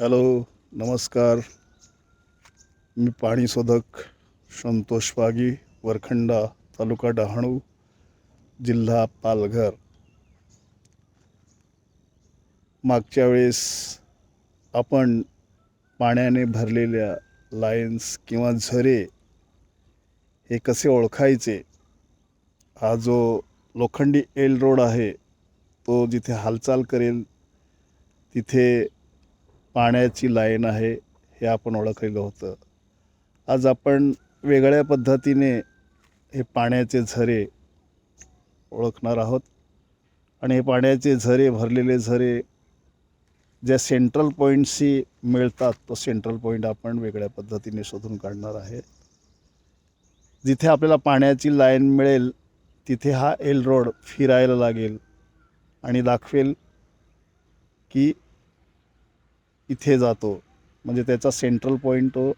Hello नमस्कार. मी पाणी शोधक संतोष पागी वरखंडा तालुका डहाणू जिल्हा पालघर. मागच्या वेळेस आपण पाण्याने भरलेल्या लाईन्स किंवा झरे हे कसे ओळखायचे? हा जो लोखंडी एल रोड आहे तो जिथे हालचाल करेल तिथे पाण्याची लाईन आहे हे आपण ओळखलेलं होतं. आज आपण वेगळ्या पद्धतीने हे पाण्याचे झरे ओळखणार आहोत. आणि हे पाण्याचे झरे भरलेले झरे ज्या सेंट्रल पॉईंटशी मिळतात तो सेंट्रल पॉईंट आपण वेगळ्या पद्धतीने शोधून काढणार आहे. जिथे आपल्याला पाण्याची लाईन मिळेल तिथे हा एल रोड फिरायला लागेल आणि दाखवेल की इथे जातो. म्हणजे त्याचा सेंट्रल पॉईंट तो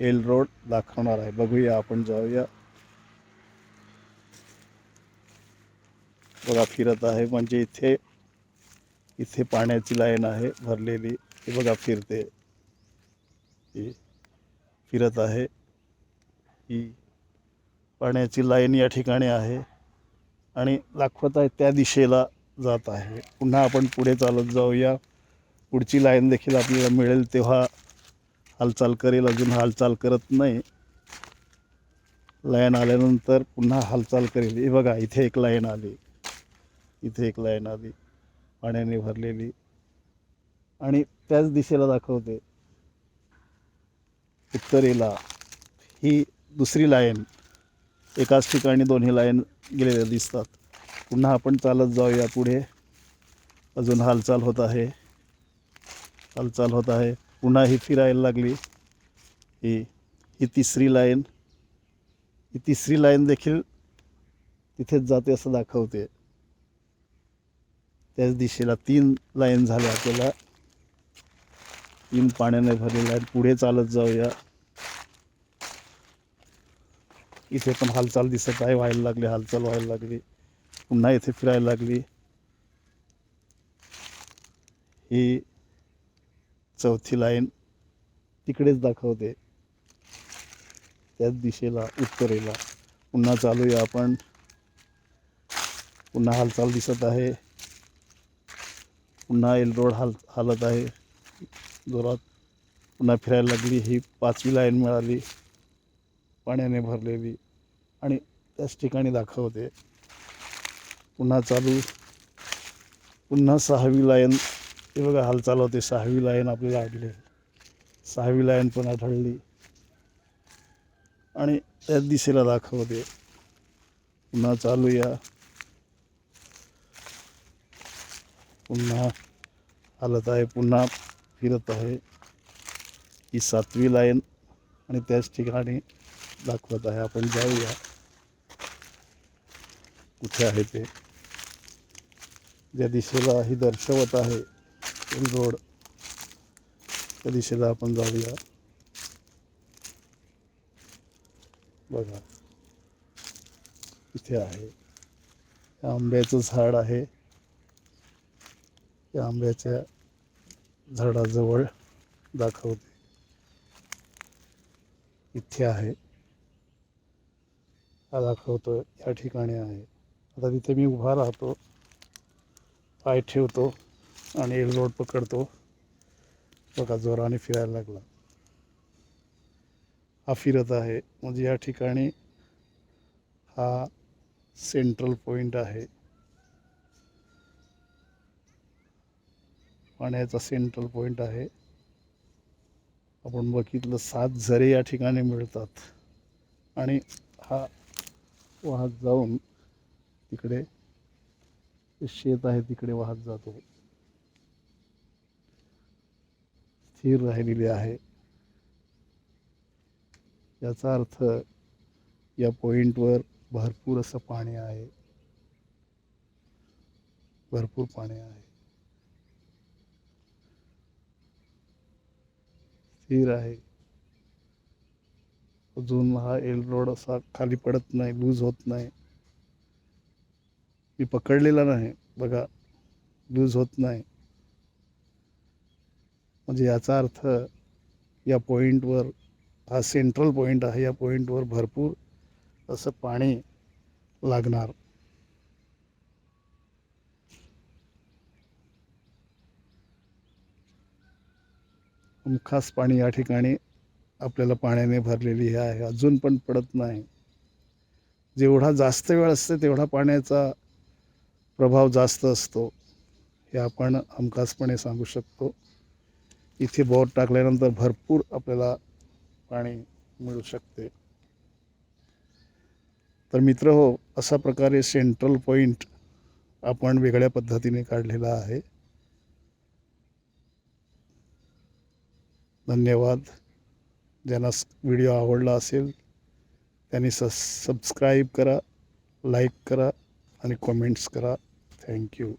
एल रोड दाखवणार आहे. बघूया आपण जाऊया. बघा फिरत आहे. म्हणजे इथे इथे पाण्याची लाईन आहे भरलेली. हे बघा फिरते. ही फिरत आहे. ही पाण्याची लाईन या ठिकाणी आहे. आणि दाखवत आहे त्या दिशेला जात आहे. पुन्हा आपण पुढे चालत जाऊया. पुढची लाईन देखील आपल्याला मिळेल तेव्हा हालचाल करेल अजून हालचाल करत नाही. लाईन आल्यानंतर पुन्हा हालचाल करेल. हे बघा इथे एक लाईन आली. इथे एक लाईन आली. पाण्याने भरलेली. आणि त्याच दिशेला दाखवते. उत्तरेला. ही दुसरी लाईन. एकाच ठिकाणी दोन्ही लाईन गेलेल्या दिसतात. पुन्हा आपण चालत जाऊया पुढे. अजून हालचाल होत आहे. हालचाल होत आहे. पुन्हा ही फिरायला लागली. ही ही तिसरी लाईन. ही तिसरी लाईन देखील तिथेच जाते असं दाखवते. त्याच दिशेला तीन लाईन झाल्या. आपल्याला तीन पाण्याने भरलेल्या आहेत. पुढे चालत जाऊया. इथे पण हालचाल दिसत आहे. व्हायला लागली हालचाल व्हायला लागली. पुन्हा इथे फिरायला लागली. ही चौथी लाईन तिकडेच दाखवते. त्याच दिशेला उत्तरेला. पुन्हा चालूया आपण. पुन्हा हालचाल दिसत आहे. पुन्हा एल रोड हाल हालत आहे. जोरात पुन्हा फिरायला लागली. ही पाचवी लाईन मिळाली. पाण्याने भरलेली. आणि त्याच ठिकाणी दाखवते. पुन्हा चालू. पुन्हा सहावी लाईन. हे बघा हालचाल होते. सहावी लाईन आपल्याला आढळली सहावी लाईन पण आढळली. आणि त्याच दिशेला दाखवते पुन्हा चालूया पुन्हा हालत आहे पुन्हा फिरत आहे. ही सातवी लाईन आणि त्याच ठिकाणी दाखवत आहे. आपण जाऊया. कुठे आहे ते? ज्या दिशेला ही दर्शवत आहे. रोड त्या दिशेला आपण जाऊया. बघा. इथे आहे. आंब्याचं झाड आहे. या आंब्याच्या झाडाजवळ दाखवते. इथे आहे. हा दाखवतो या ठिकाणी आहे. आता तिथे मी उभा राहतो. पाय ठेवतो. आणि एक रोड पकडतो. बघा जोराने फिरायला लागला. हा फिरत आहे. म्हणजे या ठिकाणी हा सेंट्रल पॉईंट आहे. पाण्याचा सेंट्रल पॉईंट आहे. आपण बघितलं सात झरे या ठिकाणी मिळतात. आणि हा वाहत जाऊन तिकडे शेत आहे तिकडे वाहत जातो. स्थिर राहिलेली आहे. याचा अर्थ या पॉईंटवर भरपूर असं पाणी आहे. भरपूर पाणी आहे. स्थिर आहे. अजून हा एल रोड असा खाली पडत नाही लूज होत नाही. मी पकडलेला नाही बघा. लूज होत नाही. म्हणजे याचा अर्थ या पॉईंटवर हा सेंट्रल पॉईंट आहे या पॉईंटवर भरपूर असं पाणी लागणार. खास पाणी या ठिकाणी आपल्याला पाण्याने भरलेली हे आहे. अजून पण पडत नाही. जेवढा जास्त वेळ असते तेवढा पाण्याचा प्रभाव जास्त असतो. हे आपण हमखासपणे सांगू शकतो. इथे बोर टाकल्यानंतर भरपूर आपल्याला पाणी मिळू शकते. तर मित्र हो अशा प्रकारे सेंट्रल पॉईंट आपण वेगळ्या पद्धतीने काढलेला आहे. धन्यवाद. ज्यांना व्हिडिओ आवडला असेल त्यांनी स सबस्क्राईब करा लाईक करा आणि कमेंट्स करा. थँक्यू